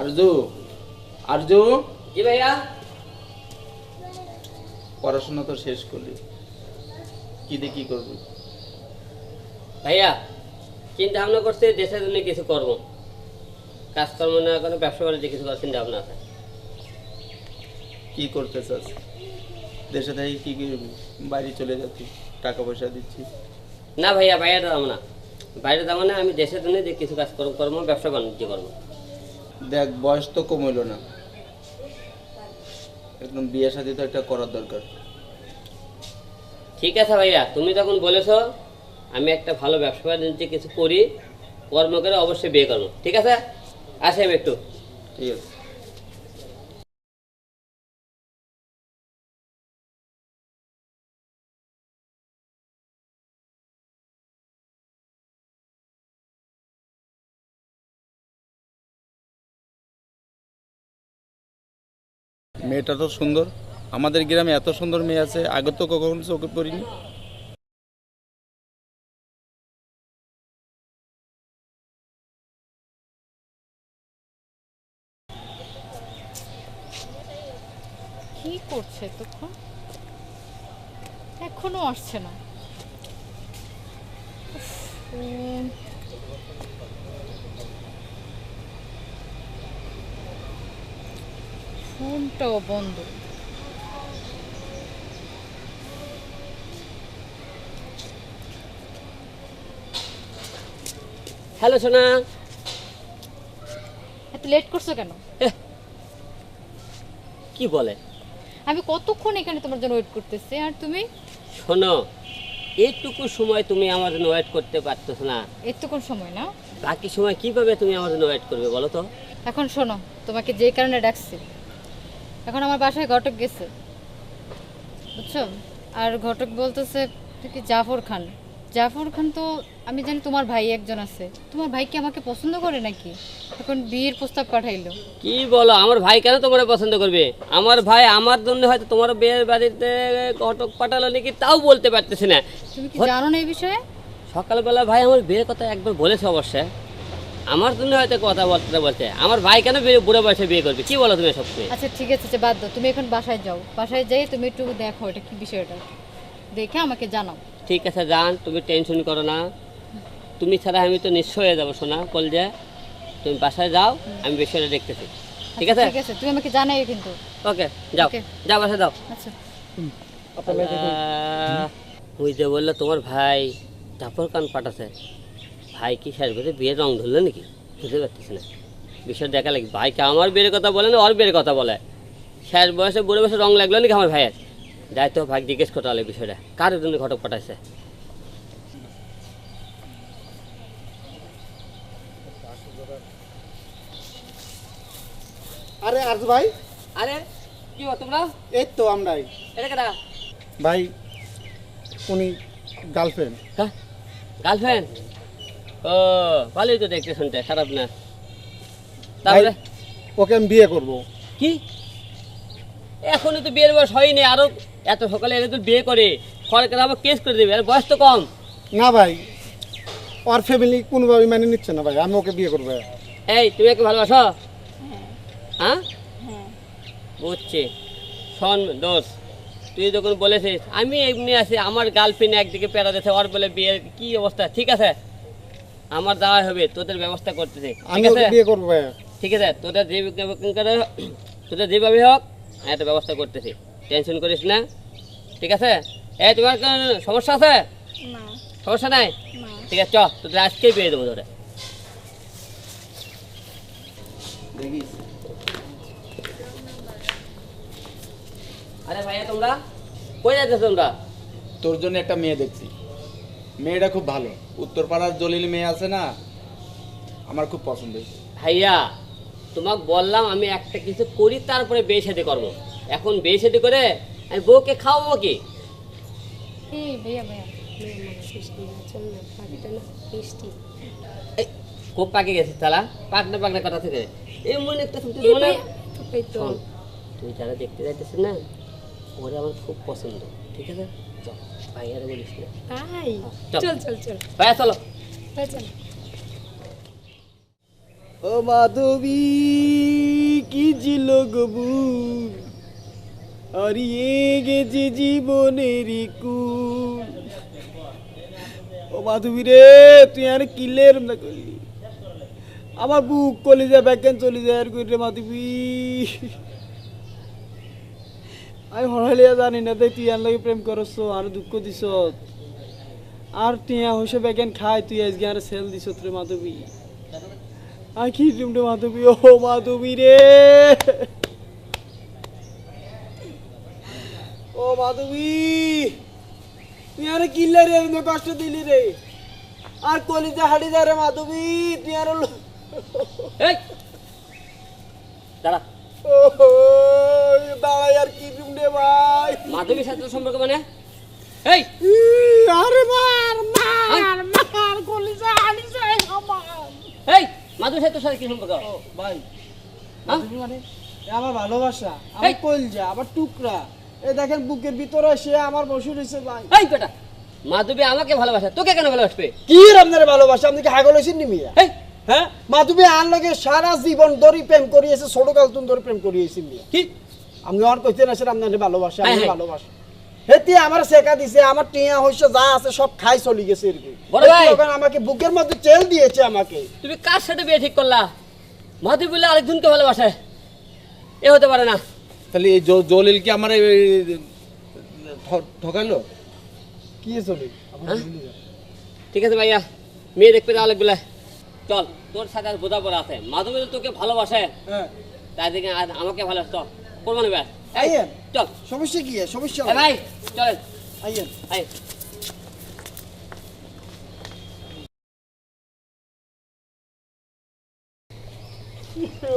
আরজু আরজু। জি ভাইয়া। পড়াশোনা তো শেষ করলি। কি দিয়ে কি করবি? ভাইয়া চিন্তা ভাবনা করছে দেশের জন্য কিছু করব। কাজকর্ম না করে ব্যবসা বাণিজ্য কিছু করার চিন্তা ভাবনা আছে। কি করতে চাস দেশে থেকে কি করবি বাইরে চলে যাচ্ছি টাকা পয়সা দিচ্ছি না ভাইয়া বাইরে যাব না। বাইরে যাব না আমি দেশের জন্য যে কিছু কাজ করব করব ব্যবসা বাণিজ্য করব। দেখ বয়স তো কম হইল না। একদম বিয়ে সাথে তো একটা করার দরকার। ঠিক আছে ভাইয়া তুমি তখন বলেছ আমি একটা ভালো ব্যবসা বাণিজ্য কিছু করি কর্ম করে অবশ্যই বিয়ে করব। ঠিক আছে? আসে আমি একটু। ঠিক আছে। মেয়েটা তো সুন্দর। আমাদের গ্রামে এত সুন্দর মেয়ে আছে, আগে তো কখনো চোখে পড়িনি। কি করছে তখন এখনও আসছে না। ফোনটাও বন্ধ। হ্যালো সোনা। এত লেট করছ কেন? কি বলে? আমি কতক্ষণ এখানে তোমার জন্য ওয়েট করতেছি আর তুমি? শোনো এইটুকু সময় তুমি আমার জন্য ওয়েট করতে পারতেছো না। এতক্ষণ সময় না? বাকি সময় কীভাবে তুমি আমার জন্য ওয়েট করবে বলো তো? এখন শোনো তোমাকে যে কারণে ডাকছি এখন আমার বাসায় ঘটক গেছে। বুঝছ? আর ঘটক বলতেছে কি জাফর খান? জাফর খান তো আমি জানি তোমার ভাই একজন আছে। তোমার ভাই কি আমাকে পছন্দ করে নাকি? এখন বিয়ের প্রস্তাব পাঠাইলো। কি বলো আমার ভাই কেন তোমার পছন্দ করবে? আমার ভাই আমার জন্য হয়তো তোমার বিয়ের বাড়িতে ঘটক পাঠালো নাকি তাও বলতে পারতেছি না। তুমি কি জানো না এই বিষয়ে? সকালবেলা ভাই আমার বিয়ের কথা একবার বলেছে অবশ্যই। আমার জন্য হয়তো কথা বলতে বলতে আমার ভাই কেন বুড়ো বয়সে বিয়ে করবে? কি বলো তুমি সব আচ্ছা ঠিক আছে আচ্ছা, বাদ দাও। তুমি এখন বাসায় যাও। বাসায় যাই তুমি একটু দেখো এটা কি বিষয়টা। দেখে আমাকে জানাও। ঠিক আছে জান তুমি টেনশন করো না। তুমি ছাড়া আমি তো নিশ্চয় হয়ে যাব শোনা কলজা। তুমি বাসায় যাও আমি বিষয়টা দেখতেছি। ঠিক আছে? ঠিক আছে তুমি আমাকে জানাই কিন্তু। ওকে যাও. যাও বাসায় যাও। আচ্ছা। ওই যে বলল তোমার ভাই জাফর কান পাঠাছে ভাই কি শেষ বছর বিয়ের রং ধরলো নাকি? বুঝতে পারতেছি না। বিষয় দেখা লাগে ভাইকে আমার বিয়ের কথা বলে না ওর বিয়ের কথা বলে। শেষ বয়সে বুড়ো বয়সে রং লাগল নাকি আমার ভাইয়ের? তো ভাই জিজ্ঞেস করতে হলে বিষয়টা। কার জন্য ঘটক পাঠাইছে? আরে আরজু ভাই। আরে কি হো তোমরা? এই তো আমরাই। এটা কেটা ভাই উনি গার্লফ্রেন্ড। হ্যাঁ গার্লফ্রেন্ড? ও ভালোই তো দেখতে শুনতে খারাপ না। তারপরে ওকে আমি বিয়ে করব। কি? এখনই তো বিয়ের বয়স হয়নি আরও এত সকালে এলে তো বিয়ে করে সরকার আবার কেস করে দেবে আর বয়স তো কম। না ভাই ওর ফ্যামিলি কোনোভাবে মেনে নিচ্ছে না ভাই আমি ওকে বিয়ে করব। এই তুমি একে ভালোবাসো? হ্যাঁ। বুঝছি। শোন দোষ তুই যখন বলেছিস আমি এমনি আছি আমার গার্লফ্রেন্ড একদিকে পেরা দিয়েছে ওর বলে বিয়ের কি অবস্থা ঠিক আছে? আমার যাওয়া হবে তোদের ব্যবস্থা করতেছি। ঠিক আছে? বিয়ে করব ঠিক আছে তোদের যে তোদের যেভাবে হোক আমি একটা ব্যবস্থা করতেছি। টেনশন করিস না। ঠিক আছে? এই তোমার সমস্যা আছে? সমস্যা নাই? ঠিক আছে চ তোদের আজকেই পেয়ে দেবো তোরা আরে ভাইয়া তোমরা? কই যাচ্ছ তোমরা? তোর জন্য একটা মেয়ে দেখছি। মেয়েটা খুব ভালো। উত্তরপাড়ার জলিল মেয়ে আছে না আমার খুব পছন্দ। হয়েছে ভাইয়া তোমাকে বললাম আমি একটা কিছু করি তারপরে বিয়ে শাদি করব। এখন বিয়ে শাদি করে আমি বউকে খাওয়াবো কি? এই ভাইয়া ভাইয়া খুব পাকে গেছে তালা পাকনা পাকনা কথা থেকে। এই মনে একটা শুনতে মনে যারা দেখতে যাইতেছিস না ওরা আমার খুব পছন্দ ঠিক আছে? চল ভাইয়ারে বলিস না। তাই চল। চল চল ভাইয়া চলো। চল, চল। ও মাধবী কি ছিল গবুর হারিয়ে গেছে জীবনের কুল। ও মাধবী রে তুই আর কিলের না করলি। আমার বুক কলিজা ব্যাকেন চলে যায় আর কই রে মাধবী। আমি হরালিয়া জানি না তাই আর লাগে প্রেম করছ আর দুঃখ দিছ। আর টিয়া হইসে বেগেন খাই তুই আজকে আর সেল দিছ রে মাধবী আর কি রে মাধবী ও মাধবী রে ও মাধবী তুই আর কিল্লা রে এরকম কষ্ট দিলি রে আর কলিজা হাড়ি যা রে মাধবী তুই আর দাঁড়া দাঁড়াই আর কি রে ভাই? মাধবীর সাথে তোর মানে? এই! আরে মার মার মার কলিজা হাড়ি যায় আমার। এই মাধবীর সাথে সাথে কি সম্পর্ক? ভাই? মাধবী মানে? এ আমার ভালোবাসা আমার কলজা আমার টুকরা। এই দেখেন বুকের ভিতরে সে আমার বসে রয়েছে ভাই। এই বেটা মাধবী আমাকে ভালোবাসে তোকে কেন ভালোবাসবে? কি আপনার ভালোবাসা? আপনি কি হাগল হয়েছেন নি মিয়া? হ্যাঁ? মাধবী আন লগে সারা জীবন ধরে প্রেম করিয়েছে ছোট কাল তুমি ধরে প্রেম করিয়েছি মিয়া। কি? আমি আর কইতে না সেটা আপনার ভালোবাসা হ্যাঁ, আমি হ্যাঁ। ভালোবাসা। হেতি আমার শেখা দিছে আমার টিয়া হইছে যা আছে সব খাই চলে গেছে এরকম বড় ভাই। আমাকে বুকের মধ্যে চেল দিয়েছে আমাকে। তুমি কার সাথে বিয়ে ঠিক করলা? মাধবী বলে আরেকজনকে ভালোবাসে। এ হতে পারে না। তাহলে এই জলিল কি আমার ঠকালো কি চলে হ্যাঁ? ঠিক আছে ভাইয়া মেয়ে দেখতে যাওয়া লাগবে চল তোর সাথে আর বোঝাপড়া আছে। মাধবী তো তোকে ভালোবাসে। হ্যাঁ। তাই দেখে আমাকে ভালোবাসত করব না আইয়েন। চল। সমস্যা কি? সমস্যা ভাই চলেন। আইয়েন। আই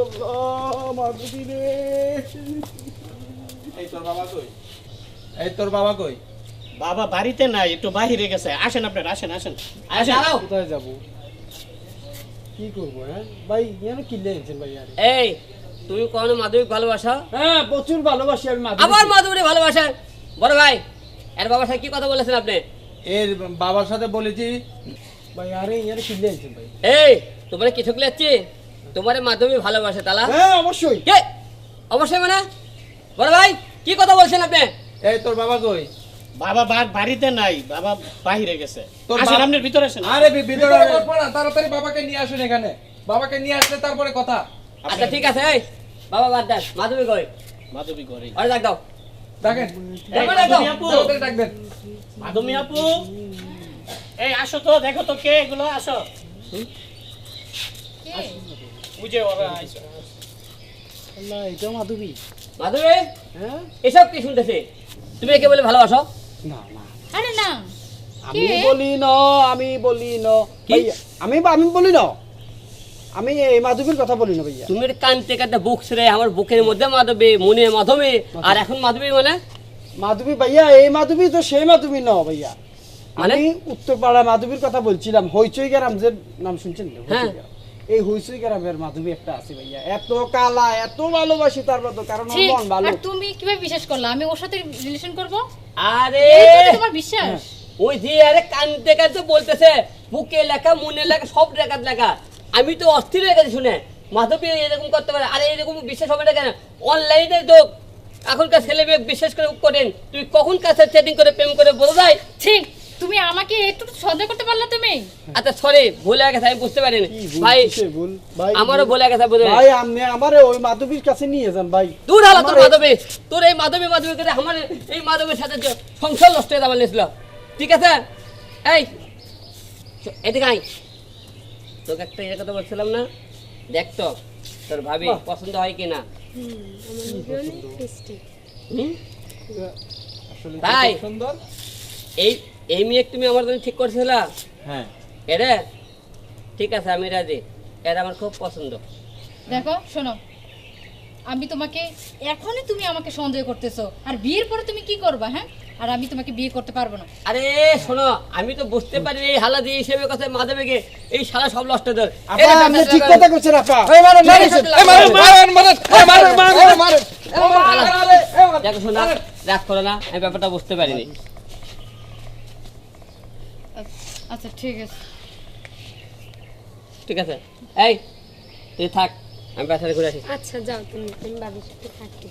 আল্লাহ, মাধবী রে এই তোর বাবা কই? এই তোর বাবা কই? বাবা বাড়িতে নাই একটু বাহিরে গেছে। আসেন আপনার আসেন আসেন। আসেন। কোথায় যাব? কি করব হ্যাঁ? ভাই ইয়ার কিনলে ভাই এই তুমি কখনো মাধবী ভালোবাসা? হ্যাঁ প্রচুর ভালোবাসি আমি মাধবী আবার মাধবী ভালোবাসেন বড় ভাই এর বাবার সাথে কি কথা বলেছেন আপনি? এর বাবার সাথে বলেছি ভাই আরে ইয়ার কিনলে এনেছেন ভাই। এই তোমার কি ঠকলে যাচ্ছি? তোমার মাধবী ভালোবাসে তালা। হ্যাঁ অবশ্যই। কে? অবশ্যই মানে? বড় ভাই কি কথা বলছেন আপনি? এই তোর বাবা কই? বাবা বা- বাড়িতে নাই বাবা বাহিরে গেছে। তোর আপনার ভিতরে আসেন। আরে ভিতরে তাড়াতাড়ি বাবাকে নিয়ে আসুন এখানে। বাবাকে নিয়ে আসলে তারপরে কথা। আচ্ছা ঠিক আছে এই বাবা বাদ দেন মাধবী কই মাধবী ঘরে আরে ডাক দাও। দেখেন এই, ডাক দাও। ডাক দেন। মাধবী আপু। এই আসো তো দেখো তো কে এগুলো আসো। বুঝে ওরা আইসো। আল্লাহ এটা মাধবী। মাধবী? হ্যাঁ? এসব কি শুনতেছে? তুমি একে বলে ভালোবাসো? না না। আরে না। আমি বলি ন আমি বলি ন। আমি বলি ন? আমি এই মাধবীর কথা বলি না ভাইয়া। তুমি কানতে কানতে বুক রে আমার বুকের মধ্যে মাধবী মনে মাধবী আর এখন মাধবী মানে? মাধবী ভাইয়া এই মাধবী তো সেই মাধবী ন ভাইয়া। মানে? আমি উত্তরপাড়া মাধবীর কথা বলছিলাম হইচই গ্রাম যে নাম শুনছেন না? হ্যাঁ। এই হইচই গ্রামের মাধবী একটা আছে ভাইয়া। এত কালা এত ভালোবাসি তার মতো কারণ ওর মন ভালো। আর তুমি কীভাবে বিশ্বাস করলা? আমি ওর সাথে রিলেশন করব? আরে! তোমার বিশ্বাস। ওই যে আরে কানতে কানতে বলতেছে বুকে লেখা মনে লেখা সব লেখা লেখা। আমি তো অস্থির হয়ে গেছি শুনে। মাধবী এরকম করতে পারে আরে এরকম বিশ্বাস হবে না কেন? অনলাইনে তো এখনকার ছেলে মেয়ে বিশ্বাস করে করেন তুই কখন কাছে চ্যাটিং করে প্রেম করে বলে যায় ঠিক তুমি আমাকে একটু সন্দেহ করতে পারলা তুমি? আচ্ছা সরি ভুলে গেছে আমি বুঝতে পারিনি। ভাই কিসের ভুল? ভাই, আমারও বলে গেছে বুঝে ভাই আপনি আমারে ওই মাধবীর কাছে নিয়ে যান ভাই। দূর হলো তোর মাধবী। তোর এই মাধবী মাধবী করে আমার এই মাধবীর সাথে সংসার নষ্ট হয়ে যাবার নিয়েছিল ঠিক আছে? এই এদিকে আই তোকে একটা এর কথা বলছিলাম না? দেখ তো তোর ভাবি পছন্দ হয় কি না হুম? তাই? সুন্দর? এই এই মেয়ে তুমি আমার জন্য ঠিক করছিল? হ্যাঁ। এরে ঠিক আছে আমি রাজি। এরা আমার খুব পছন্দ। দেখো শোনো আমি তোমাকে এখনই তুমি আমাকে সন্দেহ করতেছো। আর বিয়ের পরে তুমি কি করবা হ্যাঁ? আর আমি তোমাকে বিয়ে করতে পারব না। আরে শোনো আমি তো বুঝতে পারি এই হালা দিয়ে হিসেবে কথা মাধবে গে এই শালা সব নষ্ট আপনি ঠিক কথা কইছেন আপা। দেখো শোনা রাগ করো না আমি ব্যাপারটা বুঝতে পারিনি। আচ্ছা ঠিক আছে। ঠিক আছে। এই তুই থাক। আমি বাসায় ঘুরে আসি। আচ্ছা যাও তুমি তুমি বাবির সাথে থাকি।